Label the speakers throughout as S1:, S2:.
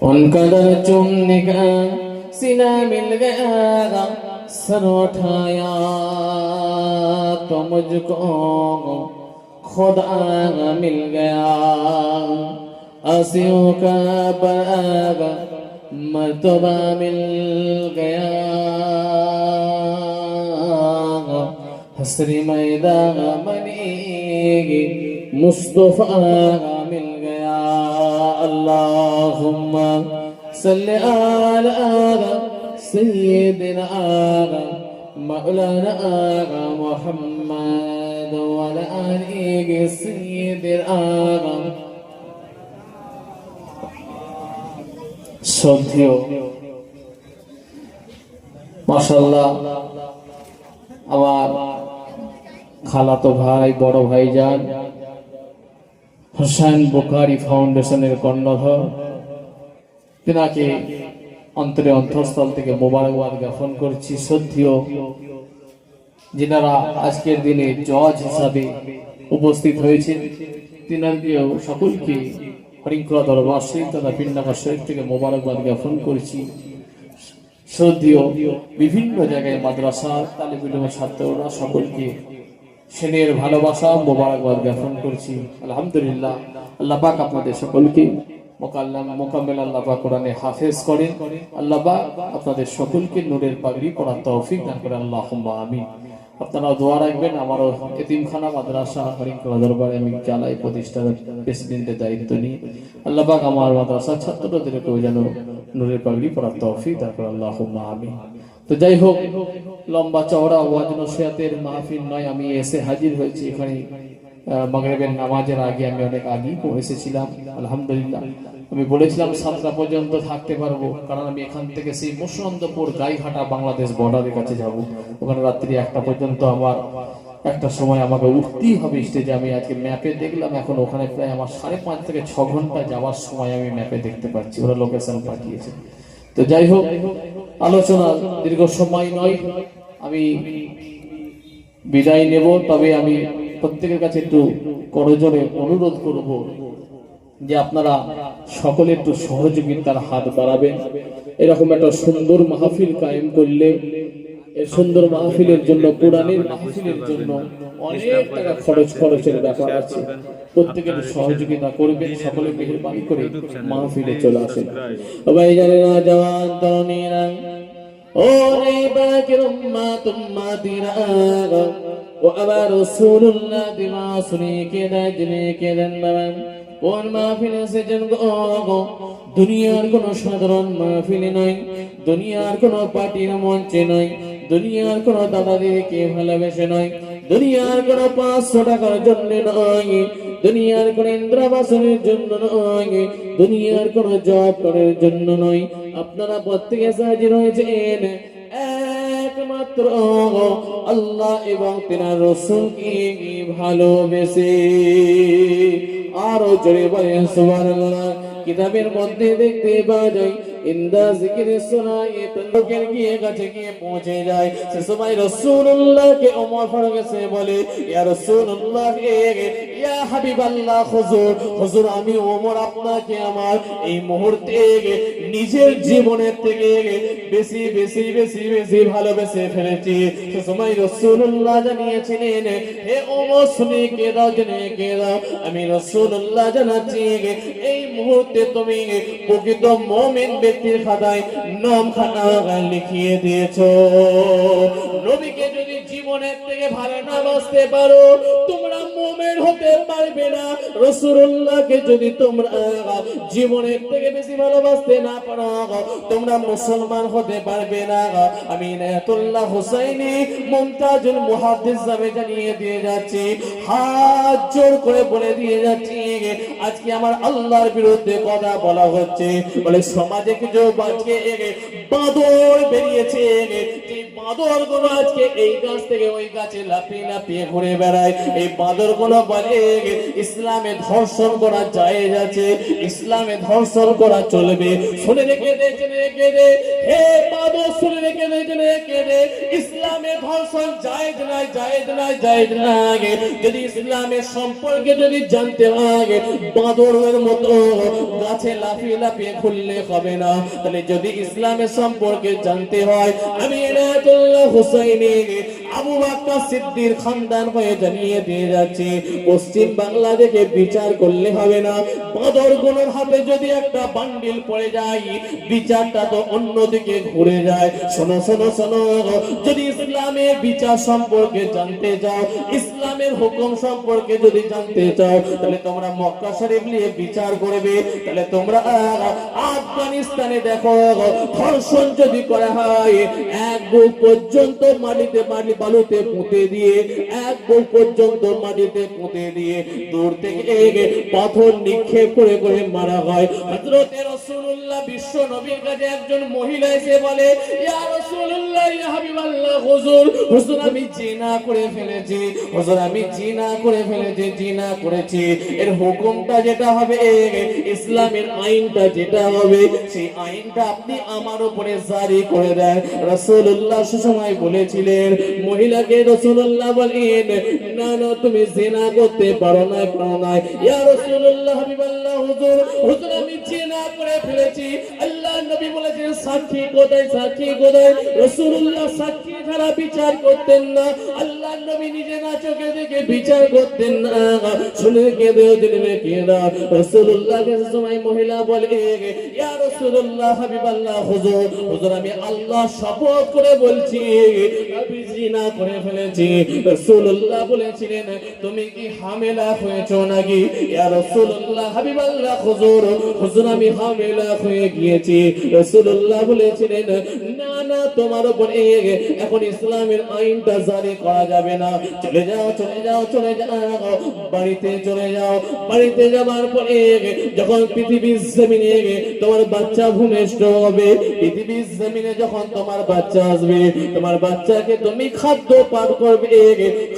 S1: ان کا چم نگاہ سینہ مل گیا، سر اٹھایا۔ تو مجھ کو خدا مل گیا۔ آسیوں کا برآب مرتبہ مل گیا۔ حسری میدان بنے گی۔ مصطفى مل گیا اللهم صل على آغا سيدنا آغا مولانا آغا محمد وعلى آله سيدنا آغا শ্রদ্ধেয় মাসাল্লাহ আমার খালাতো ভাই বড় ভাই যান হোসেন বোকারি ফাউন্ডেশনের কর্ণধর। তেনাকে অন্তরে অন্তঃস্থল থেকে মোবারকবাদ জ্ঞাপন করছি। শ্রদ্ধেয় যিনারা আজকের দিনে জজ হিসাবে উপস্থিত হয়েছেন, তিনাদেরকেও সকলকে হরিঙ্করা দরবার শরীফ তথা পিন্ডাকা শরীফ থেকে মোবারকবাদ জ্ঞাপন করছি। শ্রদ্ধেয় বিভিন্ন জায়গায় মাদ্রাসা তালিবিলমের ছাত্ররা সকলকে সেনের ভালোবাসা মোবারকবাদ জ্ঞাপন করছি। আলহামদুলিল্লাহ, আল্লাহ আপনাদের সকলকে মোকাল্লাম, মোকাম্মেল আল্লাহ হাফেজ করেন। আল্লাহ পাক আপনাদের সকলকে নূরের পাগড়ি পড়ার তৌফিক দান করেন। আল্লাহ আমিন। আপনারা দোয়া রাখবেন, আমারও এতিমখানা, মাদ্রাসা হরিঙ্করা দরবারে আমি চালাই প্রতিষ্ঠার প্রেসিডেন্টের দায়িত্ব নিয়ে আল্লাহ পাক আমার মাদ্রাসার ছাত্রদেরকেও যেন নূরের পাগড়ি পড়ার তৌফিক করেন। আল্লাহ আমিন। তো যাই হোক, লম্বা চওড়া ওয়াজ নসিহাতের মাহফিল নয়, আমি এসে হাজির হয়েছি এখানে। মাগরিবের নামাজের আগে আমি অনেক আগেই এসেছিলাম, আলহামদুলিল্লাহ। আমি বলেছিলাম, সাতটা পর্যন্ত থাকতে পারব, কারণ আমি এখান থেকে সেই মুসনন্দপুর গাইঘাটা বাংলাদেশ বর্ডারের কাছে যাব। ওখানে রাত্রি একটা পর্যন্ত আমার একটা সময় আমাকে উঠতেই হবে স্টেজে আমি আজকে ম্যাপে দেখলাম, এখন ওখানে প্রায় আমার সাড়ে পাঁচ থেকে ছ ঘণ্টা যাওয়ার সময় আমি ম্যাপে দেখতে পাচ্ছি, ওরা লোকেশন পাঠিয়েছে। তো যাই হোক আলোচনা দীর্ঘ সময় নয়। আমি বিদায় নেব তবে আমি প্রত্যেকের কাছে একটু করজোরে অনুরোধ করব যে আপনারা সকলে একটু সহযোগিতার হাত বাড়াবেন। এরকম একটা সুন্দর মাহফিল কায়েম করলে এই সুন্দর মাহফিলের জন্য কোরআনের মাহফিলের জন্য অনেক টাকা খরচ খরচের ব্যাপার আছে। প্রত্যেকের সহযোগিতা করবেন সকলে মেহরবানি করে মাহফিলে চলে আসেন। ভাই জানেন জওয়ান তরুণীরা দুনিয়ার কোন সাধারণ মাহফিলে নয়, দুনিয়ার কোন পার্টির মঞ্চে নয়, দুনিয়ার কোন দাদাদেরকে ভালোবেসে নয়, দুনিয়ার কোন পাঁচশো টাকার জন্য নয়, দুনিয়ার কোন ইন্দ্রাবাসনের জন্য নয়, দুনিয়ার কোন জব করার জন্য নয় আপনারা প্রত্যেকে সাহায্য রয়েছেন। একমাত্র আল্লাহ এবং তেনার রসুলকে ভালোবেসে। আরও জোরে বলেন কিতাবের মধ্যে দেখতে পাওয়া যায়, ইন্দা জিকিরে শোনায় লোকের গিয়ে কাছে গিয়ে পৌঁছে যায়। সে সময় রাসূলুল্লাহকে ওমর ফারুক এসে বলে, ইয়া রাসূলুল্লাহ ইয়া হাবিবাল্লাহ, হুজুর হুজুর, আমি ওমর আপনাকে আমার এই মুহূর্তে নিজের জীবনের থেকে বেশি বেশি বেশি বেশি ভালোবেসে ফেলেছি। সে সময় জানিয়েছিলেন, হে ওমর, শুনে কে দাও, জেনে কে দাও? আমি রাসূলুল্লাহ জানাচ্ছি, এই মুহূর্তে তুমি প্রকৃত মুমিন ব্যক্তির খাতায় নাম খানা লিখিয়ে দিয়েছ। নবীকে যদি জীবনের থেকে ভালো না বাঁচতে পারো, তোমরা মুমিন হতে পারবে না। রাসূলুল্লাহকে যদি তোমরা জীবনের থেকে বেশি ভালোবাসতে না পারো, তোমরা মুসলমান হতে পারবে না। আমি ইনায়াতুল্লাহ হুসাইনি মুমতাজুল মুহাদ্দিস জামে জানিয়ে দিয়ে যাচ্ছি, হাত জোর করে বলে দিয়ে যাচ্ছি, আজকে আমার আল্লাহর বিরুদ্ধে কথা বলা হচ্ছে। বলে সমাজে কিছু আজকে বাঁদর বেরিয়েছে। এই বাঁদরগুলো আজকে এই গাছ থেকে ওই গাছে লাফিয়ে লাফিয়ে ঘুরে বেড়ায়, এই বাঁদরগুলো ইসলামে ধর্ষণ করা যায় আছে, ইসলামে ধর্ষণ করা চলবে। শুনে রেখে দে রেখে শুনে রেখে দে রেখে দে। ইসলামে ধর্ষণ জায়েজ নাই জায়েজ নাই জায়েজ নাই যদি ইসলামের সম্পর্কে যদি জানতে হয় বাঁদরের মতো গাছে লাফিয়ে লাফিয়ে খুললে হবে না। তাহলে যদি ইসলামের সম্পর্কে জানতে হয় আমি এনায়তুল্লাহ হুসাইনি আবু বাক্কা সিদ্দির খানদান হয়ে জানিয়ে দিয়ে যাচ্ছি, পশ্চিম বিচার করলে হবে না। হাতে যদি একটা বান্ডিল পড়ে যায়, বিচারটা তো অন্যদিকে ঘুরে যায়। শোনো শোনো শোনো, যদি ইসলামের বিচার সম্পর্কে জানতে চাও, ইসলামের হুকুম সম্পর্কে যদি জানতে চাও, তাহলে তোমরা মক্কা শরীফ নিয়ে বিচার করবে। তাহলে তোমরা আফগানিস্তানে দেখো, ধর্ষণ যদি করা হয়, এক পর্যন্ত মাটিতে মাটি বালুতে পুঁতে দিয়ে, এক বুক পর্যন্ত মাটিতে পুঁতে দিয়ে দূর থেকে পাথর নিক্ষেপ করে করে মারা হয়। হযরতে রাসূলুল্লাহ বিশ্ব নবীর কাছে একজন মহিলা এসে বলে, ইয়া রাসূলুল্লাহ, ইয়া হাবিবাল্লাহ, হুজুর হুজুর, আমি জিনা করে ফেলেছি, হুজুর, আমি জিনা করে ফেলেছি, জিনা করেছি। এর হুকুমটা যেটা হবে ইসলামের আইনটা যেটা হবে, সেই আইনটা আপনি আমার উপরে জারি করে দেন। রাসূলুল্লাহ সুসময় বলেছিলেন মহিলাকে রসুল্লাহ বলেন, না না, তুমি সেনা করতে পারো না পারো না। রসুল্লাহ হুজুর হুজুর, আমি করে ফেলেছি। আল্লাহ নবী বলেছেন, সাক্ষী কোথায় সাক্ষী কোথায়? রসুল্লাহ সাক্ষী ছাড়া বিচার করতেন না। আল্লাহ নবী নিজে না চোখে দেখে বিচার করতেন না? শুনে কেঁদে দিলে কেঁদা রাসূলুল্লাহ সময় মহিলা বলে হাবিবাল্লাহ, হুজুর হুজুর, আমি তুমি কি হামেলা হয়েছো নাকি? হুজুর, আমি হামেলা হয়ে গিয়েছি। রাসূলুল্লাহ বলেছিলেন, না না, তোমার উপরে এখন ইসলামের আইনটা জারি করা যাবে না। চলে যাও চলে যাও চলে যাও, বাড়িতে চলে যাও। বাড়িতে যাবার পরে যখন পৃথিবীর জমিনে তোমার বাচ্চা ভূমিষ্ঠ হবে, পৃথিবীর জমিনে যখন তোমার বাচ্চা আসবে, তোমার বাচ্চাকে তুমি খাদ্য পান করবে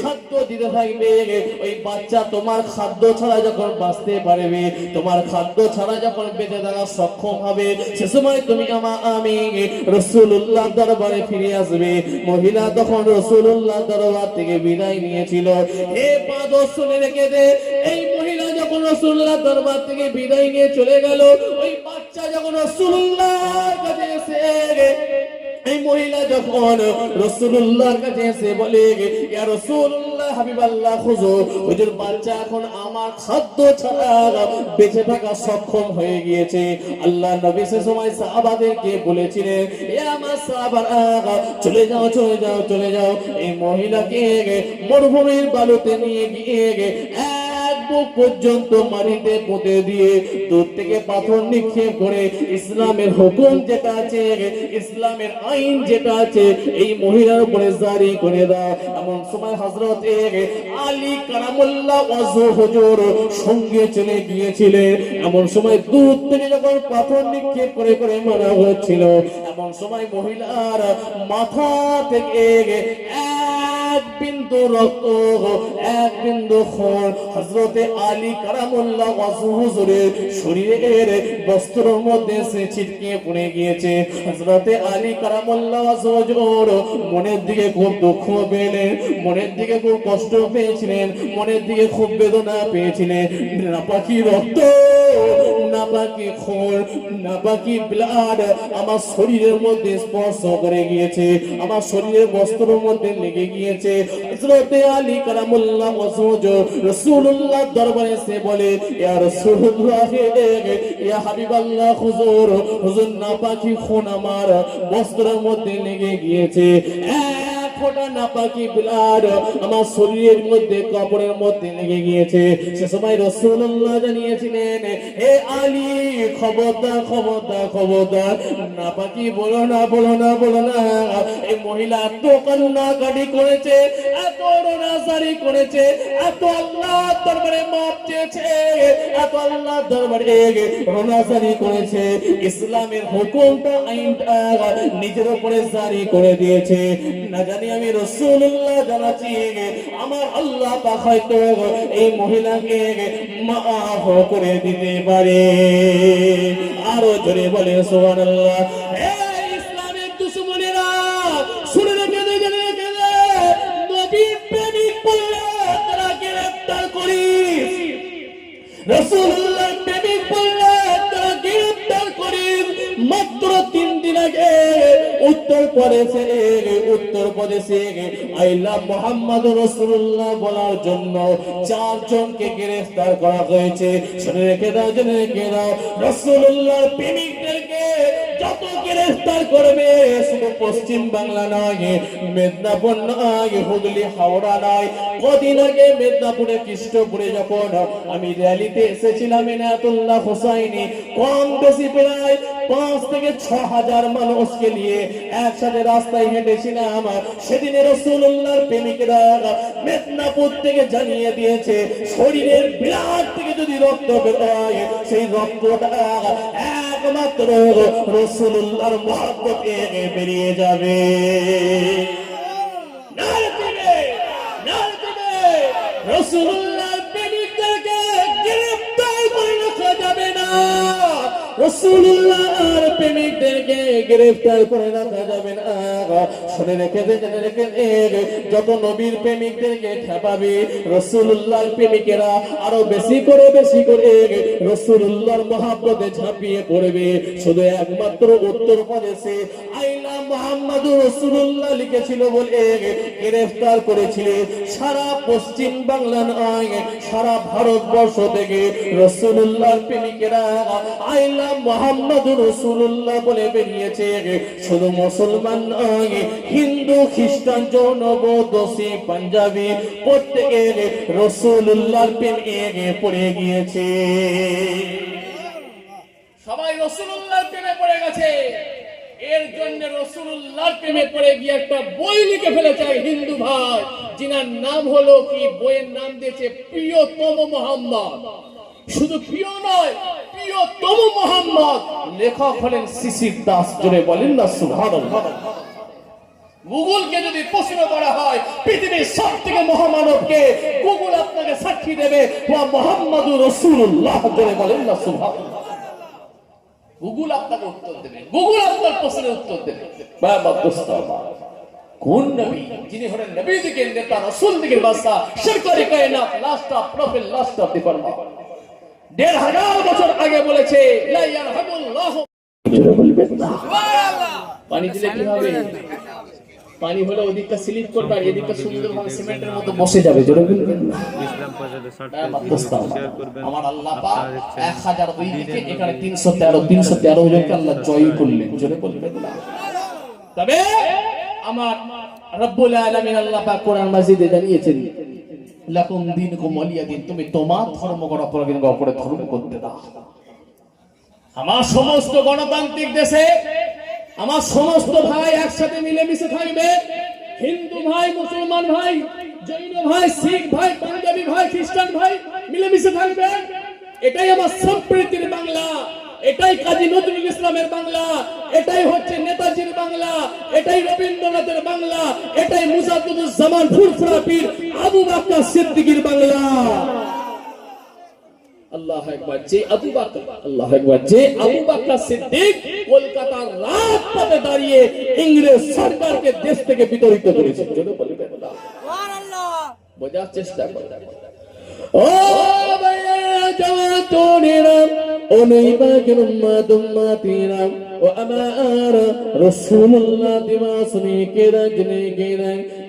S1: খাদ্য দিতে থাকবে ওই বাচ্চা তোমার খাদ্য ছাড়া যখন বাঁচতে পারবে, তোমার খাদ্য ছাড়া যখন বেঁচে থাকা সক্ষম হবে, সে সময় তুমি আমা আমি রসুল্লাহ দরবারে ফিরে আসবে। মহিলা তখন রসুল্লাহ দরবার থেকে বিদায় নিয়েছিল। হে পাদ শুনে রেখে দে এই মহিলা যখন রসুল্লাহ দরবার থেকে বিদায় নিয়ে চলে গেল, ওই বাচ্চা যখন রসুল্লাহ কাছে এসে এই মহিলা যখন রসুল্লাহর কাছে এসে বলে রসুল্লাহ হাবিবাল্লাহ হুজুর হুজুর বাচ্চা এখন আমার খাদ্য ছাড়া বেঁচে থাকা সক্ষম হয়ে গিয়েছে। আল্লাহ নবী সে সময় সাহাবাদেরকে বলেছিলেন, এ আমার চলে যাও চলে যাও চলে যাও। এই মহিলাকে মরুভূমির বালুতে নিয়ে গিয়ে পর্যন্ত মাটিতে পুঁতে দিয়ে দূর থেকে পাথর নিক্ষেপ করে ইসলামের হুকুম যেটা আছে, ইসলামের আইন যেটা আছে, এই মহিলার উপরে জারি করে এমন সময় হজরত আলী কারামুল্লাহ সঙ্গে চলে গিয়েছিলেন। এমন সময় দূর থেকে যখন পাথর নিক্ষেপ করে করে মারা হচ্ছিল, এমন সময় মহিলার মাথা থেকে এক বিন্দু রক্ত, এক বিন্দু খুন হযরতে আলী কারামুল্লাহ শরীরের বস্ত্রের মধ্যে সে ছিটকে পড়ে গিয়েছে। হযরতে আলী কারামুল্লাহ মনের দিকে খুব দুঃখ পেলেন, মনের দিকে খুব কষ্ট পেয়েছিলেন, মনের দিকে খুব বেদনা পেয়েছিলেন। নাপাকি রক্ত? নাপাকি খুন, নাপাকি ব্লাড আমার শরীরের মধ্যে স্পর্শ করে গিয়েছে, আমার শরীরের বস্ত্রের মধ্যে লেগে গিয়েছে। হযরতে আলী কারামুল্লাহ রাসূলুল্লাহ দরবারে এসে বলে, ইয়া রাসূলুল্লাহ ইয়া হাবিবাল্লাহ হুজুর হুজুর নাপাকি খুন আমার বস্ত্রের মধ্যে লেগে গিয়েছে। ফোঁটা নাপাকি ব্লাড আমার শরীরের মধ্যে কাপড়ের মধ্যে লেগে গিয়েছে। সে সময় রসুল্লাহ জানিয়েছিলেন হে আলী, খবরদার খবরদার খবরদার। নাপাকি বলো না বলো না বলো না। এই মহিলা এত কান্নাকাটি করেছে, এত রোনাজারি করেছে, এত আল্লাহ দরবারে মাপ চেয়েছে, এত আল্লাহ দরবারে রোনাজারি করেছে। ইসলামের হুকুমটা আইনটা নিজের উপরে জারি করে দিয়েছে। না জানি আমি রসুল্লাহ জানাচ্ছি আমার আল্লাহ পাক হয়তো এই মহিলাকে মাফ করে দিতে পারে। আরও জোরে বলে সোহান আল্লাহ প্রদেশে উত্তর প্রদেশে আইলা মোহাম্মদ রসুল্লাহ বলার জন্য চারজনকে গ্রেফতার করা হয়েছে। শুনে রেখে দাও, জেনে রেখে দাও। রসুল্লাহ প্রেমিকদেরকে যত গ্রেফতার করবে, শুধু পশ্চিম বাংলা নয়, মেদিনীপুর নয়, হুগলি, হাওড়া নয়। কদিন আগে মেদিনীপুরে, কৃষ্ণপুরে যখন আমি র্যালিতে এসেছিলাম, এনায়তুল্লাহ হোসাইনি, কম বেশি প্রায় পাঁচ থেকে ছ হাজার মানুষকে নিয়ে একসাথে রাস্তায় হেঁটেছিলাম সেদিনে রসুল্লাহর প্রেমিকেরা মেদিনীপুর থেকে জানিয়ে দিয়েছে, শরীরের বিরাট থেকে যদি রক্ত বের হয়, সেই রক্তটা একমাত্র রসুল্লাহর মহাব্বতে বেরিয়ে যাবে। নারে রসুল্লাহর প্রেমিকদেরকে গ্রেফতার করে রাখা যাবে না শুনে রেখে জেনে রেখে যত নবীর প্রেমিকদেরকে ঠেপাবে রসুল্লাহর প্রেমিকেরা আরও বেশি করে বেশি করে রসুল্লাহর মহাব্বতে ঝাঁপিয়ে পড়বে। শুধু একমাত্র উত্তর প্রদেশে আইলা রসুল্লাহ লিখেছিল বলে গ্রেফতার সারা সারা ভারতবর্ষ থেকে শুধু মুসলমান নয়, হিন্দু, খ্রিস্টান জৈন বৌদ্ধ পাঞ্জাবি প্রত্যেকের রসুল্লাহর প্রেমে পড়ে গিয়েছে। সবাই রসুল্লাহর প্রেমে পড়ে গেছে। এর জন্য রসুল্লাহর প্রেমে পড়ে গিয়ে একটা বই লিখে ফেলেছে হিন্দু ভাই। যিনার নাম হলো কি? বইয়ের নাম দিয়েছে প্রিয়তম মোহাম্মদ। শুধু প্রিয় নয়, প্রিয়তম মোহাম্মদ। লেখক হলেন শিশির দাস, জোরে বলেন না, সুবহানাল্লাহ। গুগলকে যদি প্রশ্ন করা হয়, পৃথিবীর সব থেকে মহামানবকে গুগল আপনাকে সাক্ষী দেবে মোহাম্মদুর রসুল্লাহ জোরে বলেন না, সুবহানাল্লাহ। গুগল আপনাকে উত্তর দেবে। গুগল আপনার প্রশ্নের উত্তর দেবে। কোন নবী যিনি হলেন নবী দিকে নেতা রসুল দিকে বাদশা সরকারি কায়নাত last of prophet last of the ফরমা দেড় হাজার বছর আগে বলেছে লা ইয়ারহামুল্লাহ বলবেন না। পানি দিলে কি হবে? পানি হলে ওদিকটা স্লিপ করবে আর এদিকটা সুন্দরভাবে সিমেন্টের মতো বসে যাবে জোরে বলবেন
S2: ইসলাম শর্ট
S1: দোস্ত
S2: করবেন।
S1: আমার আল্লাহ পাক এক হাজার দুই দিকে এখানে তিনশো তেরো তিনশো তেরো জনকে আল্লাহ জয় করলেন। জোরে বলবেন তবে আমার রব্বুল আলামিন আল্লাহ পাক কোরআন মাজিদে জানিয়েছেন লাকুম দীনুকুম ওয়ালিয়া দিন তুমি তোমার ধর্ম করা অপরাধীর অপরে ধর্ম করতে দাও। আমার সমস্ত গণতান্ত্রিক দেশে আমার সমস্ত ভাই একসাথে মিলেমিশে থাকবে। হিন্দু ভাই, মুসলমান ভাই, জৈন ভাই, শিখ ভাই, পাঞ্জাবি ভাই, খ্রিস্টান ভাই মিলেমিশে থাকবে। এটাই আমার সম্প্রীতির বাংলা। এটাই কাজী নজরুল ইসলামের বাংলা। এটাই হচ্ছে নেতাজির বাংলা। এটাই রবীন্দ্রনাথের বাংলা। এটাই মুজাদুজ্জামান ফুরফুরা পীর আবু বাক্কা সিদ্দিকীর বাংলা। আল্লাহ একবার যে আবু বাকর আল্লাহ একবার যে আবু বাকর সিদ্দিক কলকাতার রাজপথে দাঁড়িয়ে ইংরেজ সরকারকে দেশ থেকে বিতাড়িত করেছে বলবেন না বোঝার চেষ্টা ও ও ও আমার দিমাসনি কেরা জনে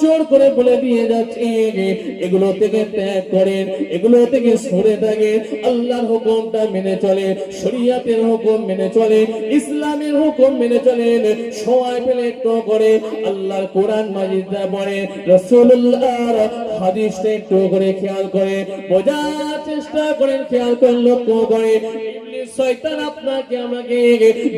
S1: জোর করে বলে দিয়ে যাচ্ছি এগুলো থেকে ত্যাগ করেন, এগুলো থেকে সরে থাকেন। আল্লাহর হুকুমটা মেনে চলে শরিয়াতের হুকুম মেনে চলে ইসলামের হুকুম মেনে চলেন সময় পেলে একটু করে আল্লাহর কোরআন মাজিদটা পড়ে রসুল্লাহর হাদিসটা একটু করে খেয়াল করে, বোঝার চেষ্টা করেন, খেয়াল করেন, লক্ষ্য করে। শয়তান আপনাকে আমাকে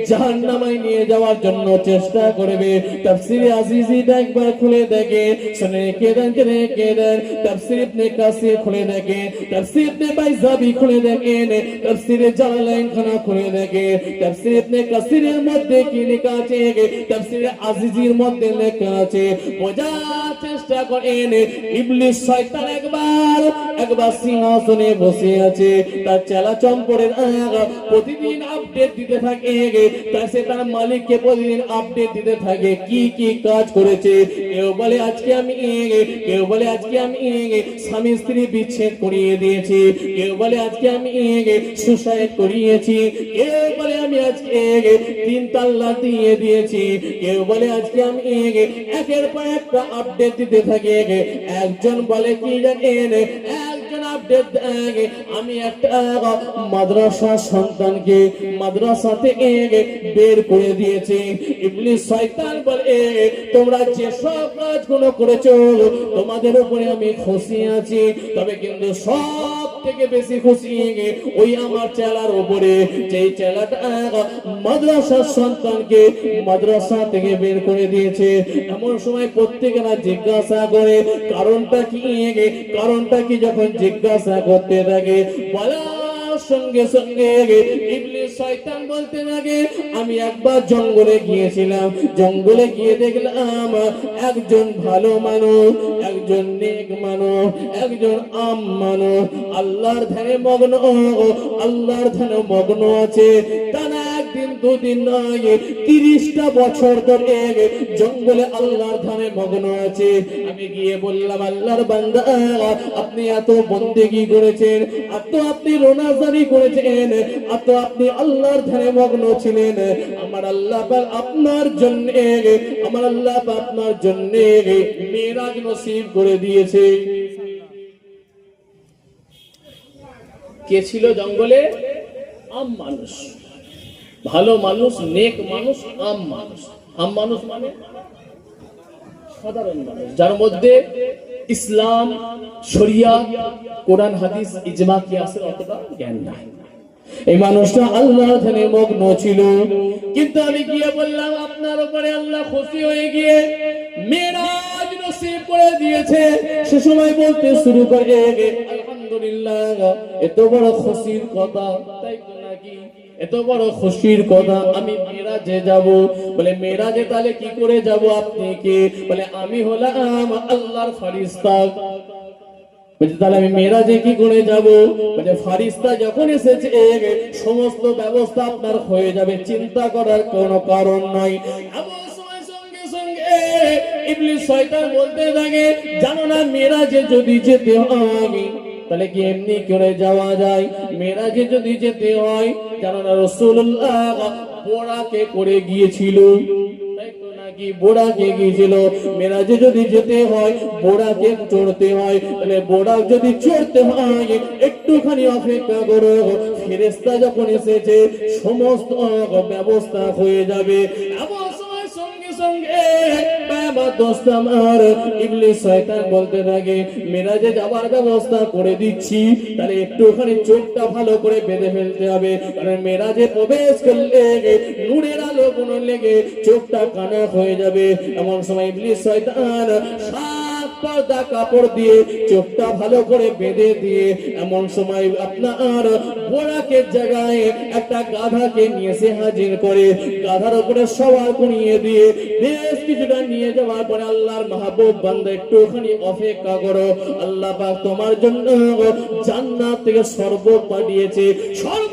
S1: জাহান্নামায় নিয়ে যাওয়ার জন্য চেষ্টা করবে। তাফসিরে আজিজিটা একবার খুলে দেখে। শুনে কে দেন, জেনে কে দেন। তাফসির ইবনে কাসির খুলে দেখে। তাফসির ইবনে বাইজাবি খুলে দেখেন তাফসিরে জালালাইন খানা খুলে দেখে। তাফসির ইবনে কাসিরের মধ্যে কি লেখা আছে? তাফসিরে আজিজির মধ্যে লেখা আছে। বোঝার চেষ্টা করেন। ইবলিস শয়তান একবার একবার সিংহাসনে বসে আছে। তার চেলা চম্পরের আগা প্রতিদিন আপডেট দিতে থাকে। তার সে তার মালিককে প্রতিদিন আপডেট দিতে থাকে। কি কি কাজ করেছে? কেউ বলে, আজকে আমি কেউ বলে আজকে আমি স্বামী স্ত্রী বিচ্ছেদ করিয়ে দিয়েছি কেউ বলে আজকে আমি সুসাইড করিয়েছি কেউ বলে আমি আজকে তিন তাল্লা দিয়ে দিয়েছি কেউ বলে আজকে আমি একের পর একটা আপডেট দিতে থাকি, একজন বলে কি জানেন আপডেট দেয় আমি একটা মাদ্রাসা সন্তানকে মাদ্রাসা থেকে বের করে দিয়েছি। ইবলিস শয়তান বলে, তোমরা যেসব কাজগুলো করেছ, তোমাদের উপরে আমি খুশি আছি, তবে কিন্তু সব থেকে বেশি খুশি ওই আমার চেলার উপরে, যেই চেলাটা মাদ্রাসার সন্তানকে মাদ্রাসা থেকে বের করে দিয়েছে। এমন সময় প্রত্যেকেরা জিজ্ঞাসা করে, কারণটা কি কারণটা কি? যখন জিজ্ঞাসা করতে থাকে, বলা সঙ্গে সঙ্গে শয়তান বলতে লাগে, আমি একবার জঙ্গলে গিয়েছিলাম, জঙ্গলে গিয়ে দেখলাম, একজন ভালো মানুষ, একজন নেক মানুষ, একজন আম মানুষ, আল্লাহর ধ্যানে মগ্ন, আল্লাহর ধ্যানে মগ্ন আছে একদিন নয় তিরিশটা বছর ধরে জঙ্গলে আল্লাহর ধানে মগ্ন আছে। আমি গিয়ে বললাম, আল্লাহর বান্দা, আপনি এত বন্দেগি করেছেন, এত আপনি রোনাজারি করেছেন, এত আপনি আল্লাহর ধানে মগ্ন ছিলেন। আমার আল্লাহ আপনার জন্য, আমার আল্লাহ আপনার জন্য মেরাজ নসিব করে দিয়েছে। কে ছিল জঙ্গলে? আম মানুষ। ভালো মানুষ, নেক মানুষ, আম মানুষ। আম মানুষ মানে? সাধারণ মানুষ। যার মধ্যে ইসলাম, শরিয়া, কোরআন, হাদিস, ইজমা, কিয়াসের অতটা জ্ঞান নাই। এই মানুষটা আল্লাহ ধ্যানে মগ্ন ছিল। কিন্তু আমি গিয়ে বললাম, আপনার উপরে আল্লাহ খুশি হয়ে গিয়ে মেরাজ নসিব করে দিয়েছে। সে সময় বলতে শুরু করে, আলহামদুলিল্লাহ, এত বড় খুশির কথা। তাই এত বড় খুশির কথা আমি মেরাজে যাব। বলে, মেরাজে তাহলে কি করে যাব আপনি কে বলে, আমি হলাম আল্লাহর ফারিস্তা বলছে, তাহলে আমি মেরাজে কি করে যাব? বলে ফারিস্তা যখন এসেছে, সমস্ত ব্যবস্থা আপনার হয়ে যাবে। চিন্তা করার কোনো কারণ সঙ্গে ইবলিস শয়তান বলতে থাকে, জানো না, মেরাজে যদি যেতে হয়, তাহলে কি এমনি করে যাওয়া যায়? মেরাজে যদি যেতে হয় জানো না রসুল্লাহ করে গিয়েছিল। মেরাজে যদি যেতে হয় চড়তে হয় যদি চড়তে হয়, একটুখানি অপেক্ষা করো। ফেরেস্তা যখন এসেছে, সমস্ত ব্যবস্থা হয়ে যাবে। এমন সঙ্গে বাবা দোস্ত ব্যবস্থা করে দিচ্ছি, তাহলে একটুখানি চোখটা ভালো করে বেঁধে ফেলতে হবে, কারণ মেরাজে প্রবেশ করলে নূরের আলো কোন চোখটা কানা হয়ে যাবে। এমন সময় ইবলিস শয়তান পর্দা কাপড় দিয়ে চোখটা ভালো করে বেঁধে দিয়ে এমন সময় আপনার জায়গায় একটা গাধাকে নিয়ে এসে হাজির করে, গাধার উপরে সবার করিয়ে দিয়ে, বেশ কিছুটা নিয়ে যাওয়ার পরে আল্লাহর মাহবুব বান্দা একটুখানি অপেক্ষা করো, আল্লাহ তোমার জন্য জান্নাত থেকে সর্ব পাঠিয়েছে সর্ব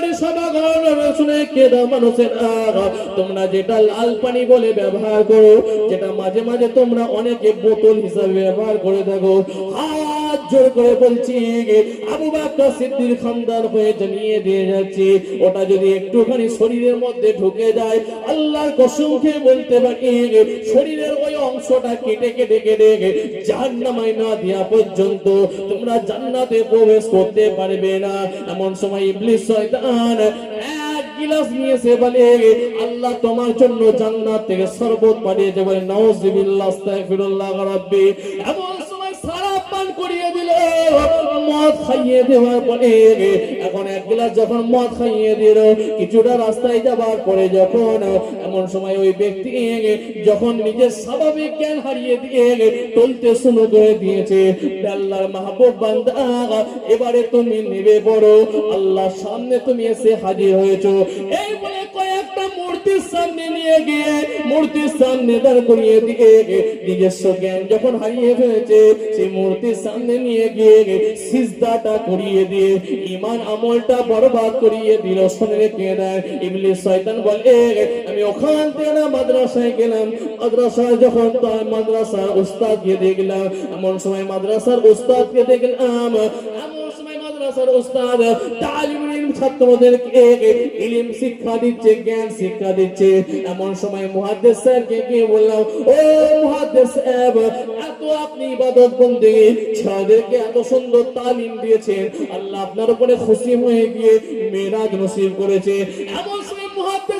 S1: বাড়ি সমাগম শুনে কেদা মানুষের তোমরা যেটা লাল পানি বলে ব্যবহার করো, যেটা মাঝে মাঝে তোমরা অনেকে বোতল হিসাবে ব্যবহার করে থাকো। জোর করে বলছি আবু বাক্কা সিদ্দির খানদার হয়ে জানিয়ে দিয়ে যাচ্ছি। ওটা যদি একটুখানি শরীরের মধ্যে ঢুকে যায়, আল্লাহর কসম খেয়ে বলতে পারি শরীরের ওই অংশটা কেটে কেটে কেটে না দেওয়া পর্যন্ত তোমরা জান্নাতে প্রবেশ করতে পারবে না। এমন সময় ইবলিস শয়তান গিলাস নিয়েছে বলে আল্লাহ তোমার জন্য জান্নাত থেকে শরবত পাঠিয়েছে। বলে রাব্বি। এমন দিল মদ খাইয়ে দেওয়ার পরে এখন এক গ্লাস যখন মদ খাইয়ে দিল, কিছুটা রাস্তায় যাবার পরে যখন, এমন সময় ওই ব্যক্তি যখন নিজের স্বাভাবিক জ্ঞান হারিয়ে দিয়ে চলতে শুরু করে দিয়েছে, আল্লাহর মাহবুব বান্দা, এবারে তুমি নেবে বড়, আল্লাহর সামনে তুমি এসে হাজির হয়েছো। এই বলে কয়েকটা মূর্তির সামনে নিয়ে গিয়ে, মূর্তির সামনে দাঁড় করিয়ে দিয়ে নিজস্ব জ্ঞান যখন হারিয়ে ফেলেছে, সেই মূর্তির সামনে নিয়ে গিয়ে সিজদাটা করিয়ে দিয়ে ইমান আমলটা বরবাদ করিয়ে দিল, শুনে রেখে দেয়। ইবলিস শয়তান বলে, আমি ওখান থেকে না মাদ্রাসায় গেলাম। মাদ্রাসায় যখন তার মাদ্রাসা উস্তাদকে দেখলাম, এমন সময় মাদ্রাসার উস্তাদকে দেখলাম, এমন সময় মাদ্রাসার উস্তাদ ইলম ছাত্রদেরকে ইলিম শিক্ষা দিচ্ছে, জ্ঞান শিক্ষা দিচ্ছে। এমন সময় মুহাদ্দিস স্যারকে গিয়ে বললাম ও মুহাদ্দিস সাহেব, এত আপনি ইবাদত বন্দি এত সুন্দর তালিম দিয়েছেন। আল্লাহ আপনার উপরে খুশি হয়ে গিয়ে মেরাজ নসিব করেছে। এমন সময় মুহাদ্দিস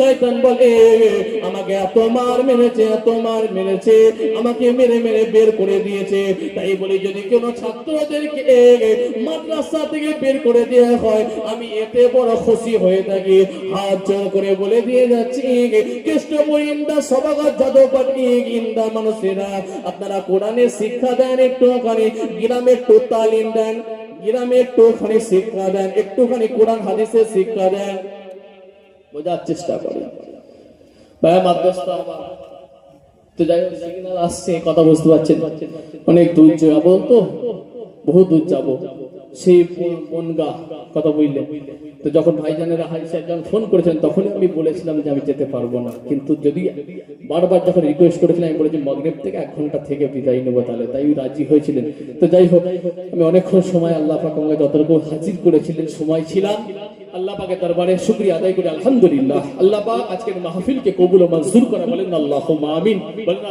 S1: শয়তান বলে, আমাকে এত মার মেরেছে এত মার মেরেছে, আমাকে মেরে মেরে বের করে দিয়েছে। তাই বলি, যদি কোনো ছাত্রদেরকে মাদ্রাসা থেকে বের করে দেওয়া হয়, আমি এতে বড় খুশি হয়ে থাকি। হাত জোর করে বলে দিয়ে যাচ্ছি কৃষ্ণপুর ইন্দা সভাগত যাদব ইন্দা মানুষেরা, আপনারা কোরআনের শিক্ষা দেন একটুখানি, গ্রামে একটু তালিম দেন, গ্রামে একটুখানি শিক্ষা দেন, একটুখানি কোরআন হাদিসের শিক্ষা দেন। বোঝার চেষ্টা করি। তো যাই হোক আসছে, কথা বুঝতে পারছেন। অনেক দূর যাব তো বহু দূর যাব। সেই কথা তো যখন যখন ফোন করেছেন তখনই আমি বলেছিলাম যে আমি যেতে পারব না। কিন্তু যদি বারবার যখন রিকোয়েস্ট করেছিলাম আমি বলেছি, মগরেব থেকে এক ঘণ্টা থেকে বিদায় নেব তাহলে। তাই রাজি হয়েছিলেন। তো যাই হোক, আমি অনেকক্ষণ সময়, আল্লাহ পাক যতটুকু হাজির করেছিলেন, সময় ছিলাম। দরবারে আদায় করি, আলহামদুলিল্লাহ। আজকের মাহফিলকে কবুল ও মঞ্জুর করে বলেন বলেন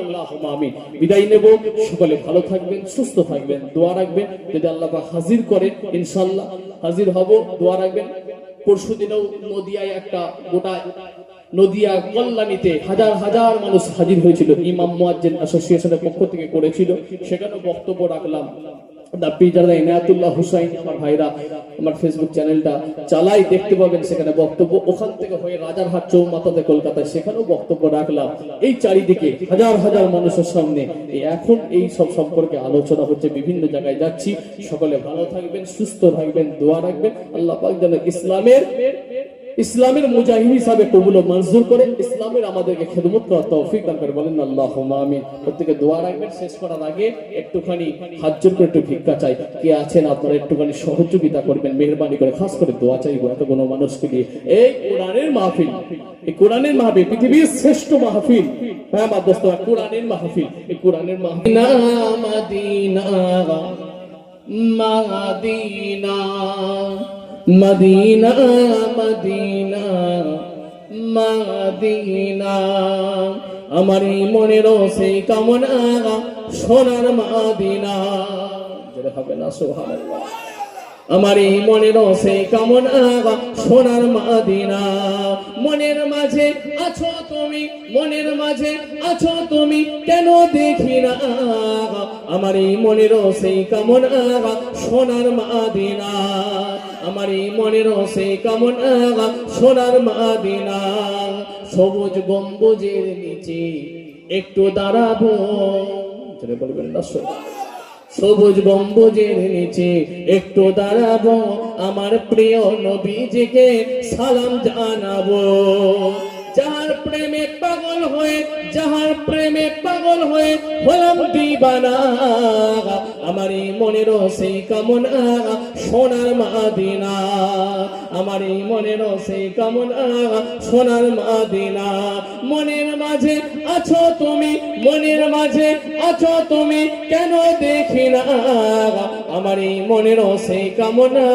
S1: বিদায় নেব। সকলে ভালো থাকবেন, সুস্থ থাকবেন, দোয়া রাখবেন। যদি হাজির ইনশাল্লাহ হাজির হব, দোয়া রাখবেন। পরশু দিনেও নদিয়ায় একটা গোটা নদিয়া কল্যাণীতে হাজার হাজার মানুষ হাজির হয়েছিল। ইমাম মুয়াজ্জিন অ্যাসোসিয়েশনের পক্ষ থেকে করেছিল। সেখানেও বক্তব্য রাখলাম। হুসাইন, আমার ভাইরা, আমার ফেসবুক চ্যানেলটা চালাই, দেখতে পাবেন সেখানে বক্তব্য। ওখান থেকে হয়ে চৌমাথাতে কলকাতায় সেখানেও বক্তব্য রাখলাম। এই চারিদিকে হাজার হাজার মানুষের সামনে। এখন এই সব সম্পর্কে আলোচনা হচ্ছে, বিভিন্ন জায়গায় যাচ্ছি। সকলে ভালো থাকবেন, সুস্থ থাকবেন, দোয়া রাখবেন। আল্লাহ পাক যেন ইসলামের ইসলামের মুজাহিদ হিসাবে কবুল ও মঞ্জুর করে ইসলামের আমাদেরকে খেদমত করার তৌফিক দান করে। বলেন আল্লাহ আমিন। প্রত্যেকে দোয়া রাখবেন। শেষ করার আগে একটুখানি হাত করে একটু ভিক্ষা চাই। কে আছেন? আপনারা একটুখানি সহযোগিতা করবেন, মেহরবানি করে। খাস করে দোয়া চাইব এত কোনো মানুষকে দিয়ে। এই কোরআনের মাহফিল, এই কোরআনের মাহফিল, পৃথিবীর শ্রেষ্ঠ মাহফিল। হ্যাঁ আমার দোস্ত কোরআনের মাহফিল। এই কোরআনের মাহফিল। Medina Medina. Medina Medina Medina. আমার এই রোসে সেই কামনা সোনার মদিনা। হবে না সোহান আমার এই মনেরও সেই কামনা সোনার মাদিনা। মনের মাঝে আছো তুমি, মনের মাঝে আছো তুমি, কেন দেখি না আমার এই মনেরও সেই কামনা সোনার মাদিনা। আমার এই মনেরও সেই কামনা সোনার মাদিনা। সবুজ গম্বুজের নিচে একটু দাঁড়াবো। বলবেন না সবুজ গম্বুজের নিচে একটু দাঁড়াবো আমার প্রিয় নবীজিকে সালাম জানাব। যার প্রেমে পাগল হয়ে যাহার প্রেমে পাগল হয়ে হলাম দিবানা আমার এই মনেরও সেই কামনা, সোনার মাদিনা। আমার এই মনেরও সেই কামনা, সোনার মাদিনা। মনের মাঝে আছো তুমি, মনের মাঝে আছো তুমি, কেন দেখি না? আমার এই মনেরও সেই কামনা